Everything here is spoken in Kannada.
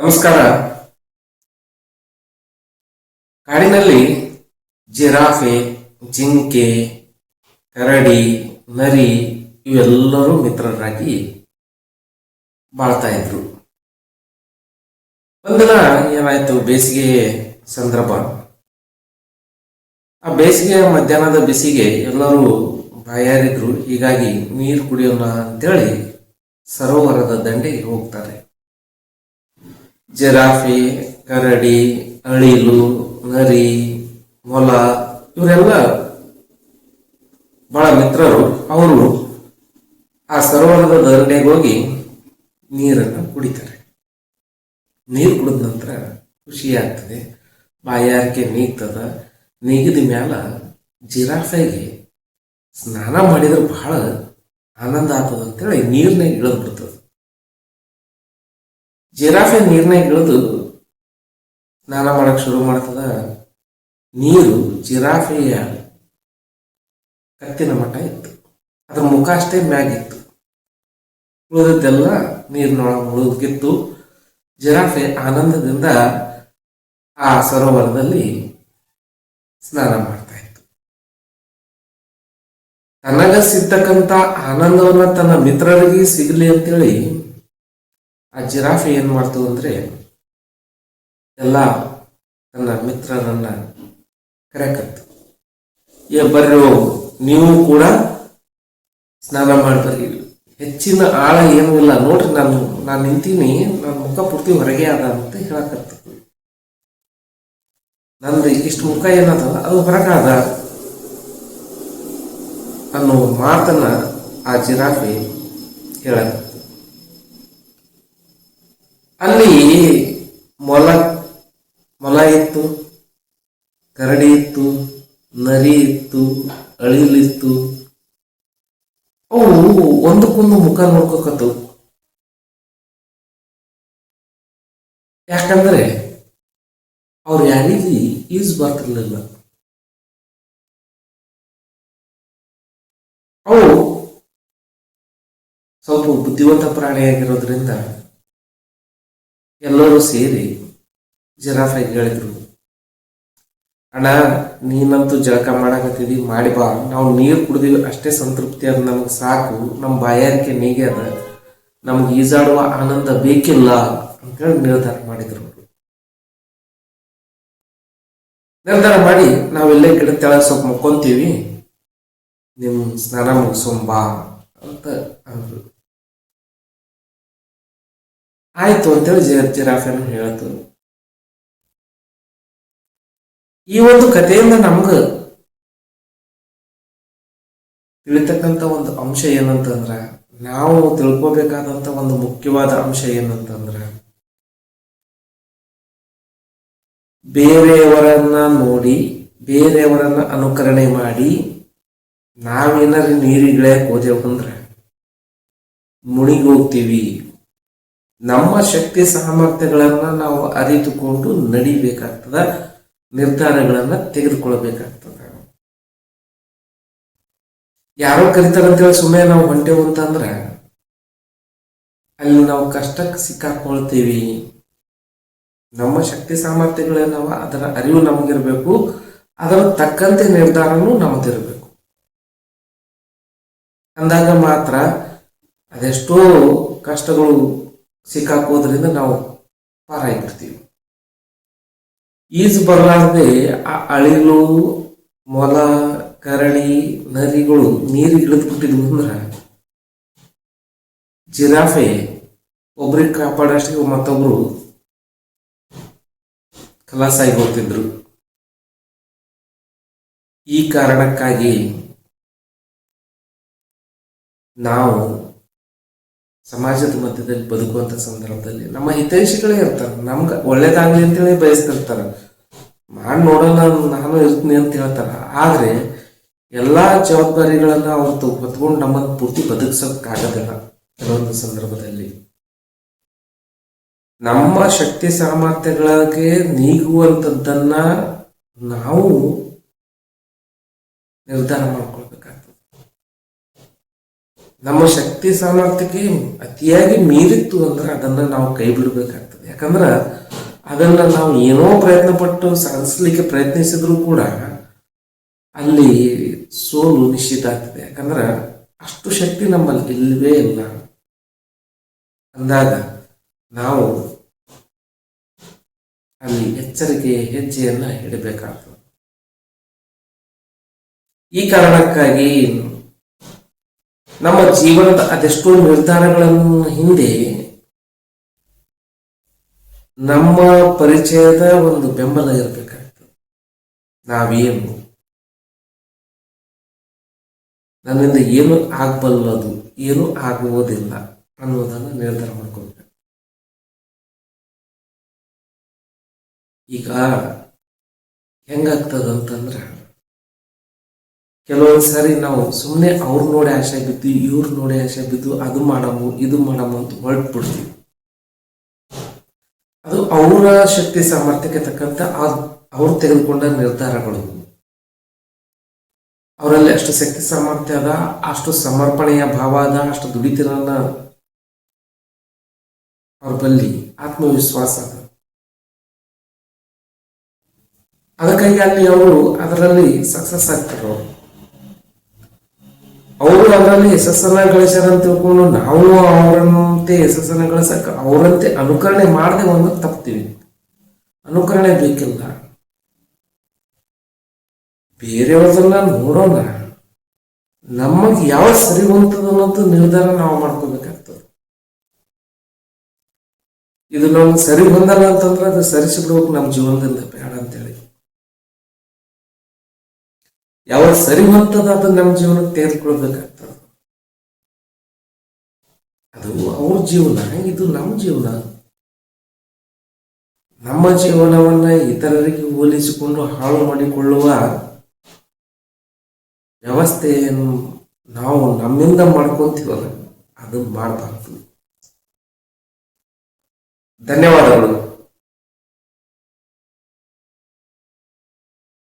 ನಮಸ್ಕಾರ. ಕಾಡಿನಲ್ಲಿ ಜಿರಾಫೆ, ಜಿಂಕೆ, ಕರಡಿ, ನರಿ ಇವೆಲ್ಲರೂ ಮಿತ್ರರಾಗಿ ಬಾಳ್ತಾ ಇದ್ರು. ಒಂದಿನ ಏನಾಯ್ತು ಬೇಸಿಗೆ ಸಂದರ್ಭ? ಆ ಬೇಸಿಗೆ ಮಧ್ಯಾಹ್ನದ ಬಿಸಿಗೆ ಎಲ್ಲರೂ ಬಾಯಾರಿದ್ರು. ಹೀಗಾಗಿ ನೀರು ಕುಡಿಯೋಣ ಅಂತೇಳಿ ಸರೋವರದ ದಂಡೆಗೆ ಹೋಗ್ತಾರೆ. ಜಿರಾಫೆ, ಕರಡಿ, ಅಳಿಲು, ನರಿ, ಮೊಲ, ಇವರೆಲ್ಲ ಬಹಳ ಮಿತ್ರರು. ಅವರು ಆ ಸರೋವರದ ದಂಡೆಗೆ ಹೋಗಿ ನೀರನ್ನು ಕುಡಿತಾರೆ. ನೀರು ಕುಡಿದ ನಂತರ ಖುಷಿ ಆಗ್ತದೆ ಬಾಯಾರಿಕೆ ನೀಗ್ತದ. ನೀಗಿದ ಮ್ಯಾಲ ಜಿರಾಫೆಗೆ ಸ್ನಾನ ಮಾಡಿದ್ರೆ ಬಹಳ ಆನಂದ ಆಗ್ತದೆ ಅಂತೇಳಿ ನೀರನ್ನೇ ಇಳಿದು ಬಿಡ್ತದೆ ಜಿರಾಫೆ ನೀರ್ನಾಗ ಇಳಿದು ಸ್ನಾನ ಮಾಡಕ್ ಶುರು ಮಾಡ್ತದ, ನೀರು ಜಿರಾಫೆಯ ಕತ್ತಿನ ಮಟ್ಟ ಇತ್ತು. ಅದ್ರ ಮುಖ ಅಷ್ಟೇ ಮ್ಯಾಗಿತ್ತು ಉಳಿದದ್ದೆಲ್ಲ ನೀರಿನೊಳಗೆ ಮುಳುಗಿತ್ತು ಜಿರಾಫೆ ಆನಂದದಿಂದ ಆ ಸರೋವರದಲ್ಲಿ ಸ್ನಾನ ಮಾಡ್ತಾ ಇತ್ತು. ತನಗ ಸಿದ್ದಕ್ಕಂತ ಆನಂದವನ್ನ ತನ್ನ ಮಿತ್ರರಿಗೆ ಸಿಗಲಿ ಅಂತೇಳಿ ಆ ಜಿರಾಫೆ ಏನು ಮಾಡ್ತು ಅಂದರೆ ಎಲ್ಲ ತನ್ನ ಮಿತ್ರರನ್ನ ಕರೆಕತ್ತು. ಏ ಬರ್ರಿ, ನೀವು ಕೂಡ ಸ್ನಾನ ಮಾಡ್ಬರ್ರಿ ಹೆಚ್ಚಿನ ಆಳ ಏನೂ ಇಲ್ಲ. ನೋಡ್ರಿ ನಾನು ನಾನು ನಿಂತೀನಿ ನನ್ನ ಮುಖ ಪೂರ್ತಿ ಹೊರಗೆ ಅದ ಅಂತ ಹೇಳಕತ್ತು. ನಂದು ಇಷ್ಟು ಮುಖ ಏನದ? ಅದು ಹೊರಗಾದ. ಅನ್ನೋ ಮಾತನ್ನ ಆ ಜಿರಾಫೆ ಹೇಳಕತ್ತು. ಅಲ್ಲಿ ಮೊಲ ಮೊಲ ಇತ್ತು, ಕರಡಿ ಇತ್ತು, ನರಿ ಇತ್ತು ಅಳಿಲಿತ್ತು ಅವು ಒಂದಕ್ಕೊಂದು ಮುಖ ನೋಡ್ಕೋಕತ್ತು ಯಾಕಂದ್ರೆ ಅವ್ರು ಯಾರಿಗೆ ಈಜ್ ಬರ್ತಿರ್ಲಿಲ್ಲ. ಅವು ಸ್ವಲ್ಪ ಬುದ್ಧಿವಂತ ಪ್ರಾಣಿಯಾಗಿರೋದ್ರಿಂದ ಎಲ್ಲರೂ ಸೇರಿ ಜಿರಾಫೆಗೆ ಹೇಳಿದ್ರು, ಅಣ್ಣ, ನೀನಂತೂ ಜಳಕ ಮಾಡಕತ್ತಿದಿ, ಮಾಡಿ ಬಾ. ನಾವು ನೀರು ಕುಡಿದಿಲ್ಲ ಅಷ್ಟೇ ಸಂತೃಪ್ತಿ ಅದು ನಮಗೆ ಸಾಕು. ನಮ್ಮ ಬಾಯಾರಿಕೆ ನೀಗ್ಯದ ನಮ್ಗೆ ಈಜಾಡುವ ಆನಂದ ಬೇಕಿಲ್ಲ ಅಂತೇಳಿ ನಿರ್ಧಾರ ಮಾಡಿದ್ರು. ನಿರ್ಧಾರ ಮಾಡಿ ನಾವೆಲ್ಲೇ ಗಿಡ ತೆಳಗೆ ಸ್ವಲ್ಪ ಮುಕ್ಕೊಂತೀವಿ. ನಿಮ್ಮ ಸ್ನಾನ ಮುಗಿಸೋಂಬಾ ಅಂತ ಅಂದ್ರು. ಆಯ್ತು ಅಂತೇಳಿ ಜಿ- ಜಿರಾಫೆನ ಹೇಳ್ತು ಈ ಒಂದು ಕಥೆಯಿಂದ ನಮ್ಗ ತಿಳಿತಕ್ಕಂತ ಒಂದು ಅಂಶ ಏನಂತಂದ್ರ, ನಾವು ತಿಳ್ಕೋಬೇಕಾದಂತ ಒಂದು ಮುಖ್ಯವಾದ ಅಂಶ ಏನಂತಂದ್ರ, ಬೇರೆಯವರನ್ನ ನೋಡಿ, ಬೇರೆಯವರನ್ನ ಅನುಕರಣೆ ಮಾಡಿ, ನಾವೇನಾದ್ರೂ ನೀರಿಗಳೇ ಹೋದೆವು ಅಂದ್ರೆ ಮುಣಿಗಿ ಹೋಗ್ತೀವಿ. ನಮ್ಮ ಶಕ್ತಿ ಸಾಮರ್ಥ್ಯಗಳನ್ನ ನಾವು ಅರಿತುಕೊಂಡು ನಡಿಬೇಕಾಗ್ತದ, ನಿರ್ಧಾರಗಳನ್ನ ತೆಗೆದುಕೊಳ್ಬೇಕಾಗ್ತದ. ಯಾರೋ ಕರಿತಾರಂತೇಳಿ ಸುಮ್ಮನೆ ನಾವು ಹೊಂಟೆವು ಅಂತಂದ್ರೆ, ಅಲ್ಲಿ ನಾವು ಕಷ್ಟಕ್ಕೆ ಸಿಕ್ಕಾಕೊಳ್ತೀವಿ. ನಮ್ಮ ಶಕ್ತಿ ಸಾಮರ್ಥ್ಯಗಳೇನವ ಅದರ ಅರಿವು ನಮಗಿರ್ಬೇಕು, ಅದರ ತಕ್ಕಂತೆ ನಿರ್ಧಾರನೂ ನಮ್ದಿರಬೇಕು. ಅಂದಾಗ ಮಾತ್ರ ಅದೆಷ್ಟೋ ಕಷ್ಟಗಳು ಸಿಕ್ಕಾಕೋದ್ರಿಂದ ನಾವು ಪಾರಾಗಿರ್ತೀವಿ ಈಜು ಬರಲಾರದೆ ಆ ಅಳಿಲು, ಮೊಲ ಕರಡಿ ನರಿಗಳು ನೀರಿಗೆ ಇಳಿದ್ಬಿಟ್ಟಿದ್ವು ಅಂದ್ರೆ ಜಿರಾಫೆ ಒಬ್ರಿಗೆ ಕಾಪಾಡೋಷ್ಟಿಗೆ ಮತ್ತೊಬ್ರು ಕಲಾಸಾಗಿ ಹೋಗ್ತಿದ್ರು. ಈ ಕಾರಣಕ್ಕಾಗಿ ನಾವು ಸಮಾಜದ ಮಧ್ಯದಲ್ಲಿ ಬದುಕುವಂತ ಸಂದರ್ಭದಲ್ಲಿ ನಮ್ಮ ಹಿತೈಷಿಗಳೇ ಇರ್ತಾರೆ. ನಮ್ಗೆ ಒಳ್ಳೇದಾಗ್ಲಿ ಅಂತೇಳಿ ಬಯಸ್ತಿರ್ತಾರ. ಮಾಡಿ ನೋಡೋಣ ನಾನು ಇರ್ತೀನಿ ಅಂತ ಹೇಳ್ತಾರ. ಆದ್ರೆ ಎಲ್ಲಾ ಜವಾಬ್ದಾರಿಗಳನ್ನ ಅವ್ರು ಹೊತ್ಕೊಂಡು ನಮ್ಮನ್ನು ಪೂರ್ತಿ ಬದುಕ್ಸೋಕ್ಕಾಗೋದಿಲ್ಲ ಕೆಲವೊಂದು ಸಂದರ್ಭದಲ್ಲಿ. ನಮ್ಮ ಶಕ್ತಿ ಸಾಮರ್ಥ್ಯಗಳಿಗೆ ನೀಗುವಂತದ್ದನ್ನ ನಾವು ನಿರ್ಧಾರ ಮಾಡ್ಕೊಳ್ಬೇಕಾಗ್ತದೆ ನಮ್ಮ ಶಕ್ತಿ ಸಾಮರ್ಥ್ಯಕ್ಕೆ ಅತಿಯಾಗಿ ಮೀರಿತ್ತು ಅಂದ್ರೆ ಅದನ್ನ ನಾವು ಕೈ ಬಿಡಬೇಕಾಗ್ತದೆ. ಯಾಕಂದ್ರೆ ಅದನ್ನ ನಾವು ಏನೋ ಪ್ರಯತ್ನ ಪಟ್ಟು ಸಾಧಿಸ್ಲಿಕ್ಕೆ ಪ್ರಯತ್ನಿಸಿದ್ರು ಕೂಡ ಅಲ್ಲಿ ಸೋಲು ನಿಶ್ಚಿತ ಆಗ್ತದೆ. ಯಾಕಂದ್ರೆ ಅಷ್ಟು ಶಕ್ತಿ ನಮ್ಮಲ್ಲಿ ಇಲ್ಲವೇ ಇಲ್ಲ. ಅಂದಾಗ ನಾವು ಅಲ್ಲಿ ಎಚ್ಚರಿಕೆ ಹೆಜ್ಜೆಯನ್ನ ಇಡಬೇಕಾಗ್ತದೆ ಈ ಕಾರಣಕ್ಕಾಗಿ ನಮ್ಮ ಜೀವನದ ಅದೆಷ್ಟೋ ನಿರ್ಧಾರಗಳನ್ನು ಹಿಂದೆ ನಮ್ಮ ಪರಿಚಯದ ಒಂದು ಬೆಂಬಲ ಇರಬೇಕಾಗ್ತದೆ ನಾವೇನು? ನನ್ನಿಂದ ಏನು ಆಗಬಲ್ಲದು? ಏನು ಆಗುವುದಿಲ್ಲ ಅನ್ನೋದನ್ನು ನಿರ್ಧಾರ ಮಾಡ್ಕೊಬೇಕು ಈಗ ಹೆಂಗಾಗ್ತದಂತಂದ್ರೆ ಕೆಲವೊಂದು ಸಾರಿ ನಾವು ಸುಮ್ಮನೆ ಅವ್ರು ನೋಡಿ ಆಶೆ ಬಿದ್ದು, ಇವ್ರು ನೋಡಿ ಆಶೆ ಬಿದ್ದು, ಅದು ಮಾಡಮು, ಇದು ಮಾಡಮು ಅಂತ ಹೊರಟ್ಬಿಡ್ತೀವಿ. ಅದು ಅವರ ಶಕ್ತಿ ಸಾಮರ್ಥ್ಯಕ್ಕೆ ತಕ್ಕಂತ ಅವ್ರು ತೆಗೆದುಕೊಂಡ ನಿರ್ಧಾರಗಳು. ಅವರಲ್ಲಿ ಅಷ್ಟು ಶಕ್ತಿ ಸಾಮರ್ಥ್ಯ ಅದ, ಅಷ್ಟು ಸಮರ್ಪಣೆಯ ಭಾವ ಅದ, ಅಷ್ಟು ದುಡಿತಿರನ್ನ ಅವ್ರ ಬಲ್ಲಿ ಆತ್ಮವಿಶ್ವಾಸ ಅದ. ಅದಕ್ಕಾಗಿ ಅಲ್ಲಿ ಅವರು ಅದರಲ್ಲಿ ಸಕ್ಸಸ್ ಆಗ್ತಾರೆ ಅವರು ಅದರಲ್ಲಿ ಯಶಸ್ಸನ್ನ ಅಂತ ತಿಳ್ಕೊಂಡು ನಾವು ಅವರಂತೆ ಯಶಸ್ಸನ್ನ ಗಳಿಸಕ ಅವರಂತೆ ಅನುಕರಣೆ ಮಾಡದೆ ಒಂದು ತಪ್ತೀವಿ. ಅನುಕರಣೆ ಬೇಕಿಲ್ಲ. ಬೇರೆಯವ್ರದನ್ನ ನೋಡೋಣ. ನಮಗೆ ಯಾವ ಸರಿ ಅನ್ನೋದು ನಿರ್ಧಾರ ನಾವು ಮಾಡ್ಕೋಬೇಕಾಗ್ತದೆ. ಇದು ನಮ್ಗೆ ಸರಿ ಬಂದಲ್ಲ ಅಂತಂದ್ರೆ ಅದು ಸರಿಸಿಬಿಡ್ಬೇಕು ನಮ್ಮ ಜೀವನದಿಂದ ಬೇಡ ಅಂತೇಳಿ. ಯಾವ ಸರಿ ಹೊತ್ತದ ಅದು ನಮ್ಮ ಜೀವನಕ್ಕೆ ತೆಗೆದುಕೊಳ್ಬೇಕಾಗ್ತದೆ. ಅದು ಅವ್ರ ಜೀವನ, ಇದು ನಮ್ಮ ಜೀವನ. ನಮ್ಮ ಜೀವನವನ್ನ ಇತರರಿಗೆ ಹೋಲಿಸಿಕೊಂಡು ಹಾಳು ಮಾಡಿಕೊಳ್ಳುವ ವ್ಯವಸ್ಥೆಯನ್ನು ನಾವು ನಮ್ಮಿಂದ ಮಾಡ್ಕೊಂತೀವಲ್ಲ, ಅದು ಮಾಡಬಾರ್ದು ಧನ್ಯವಾದಗಳು.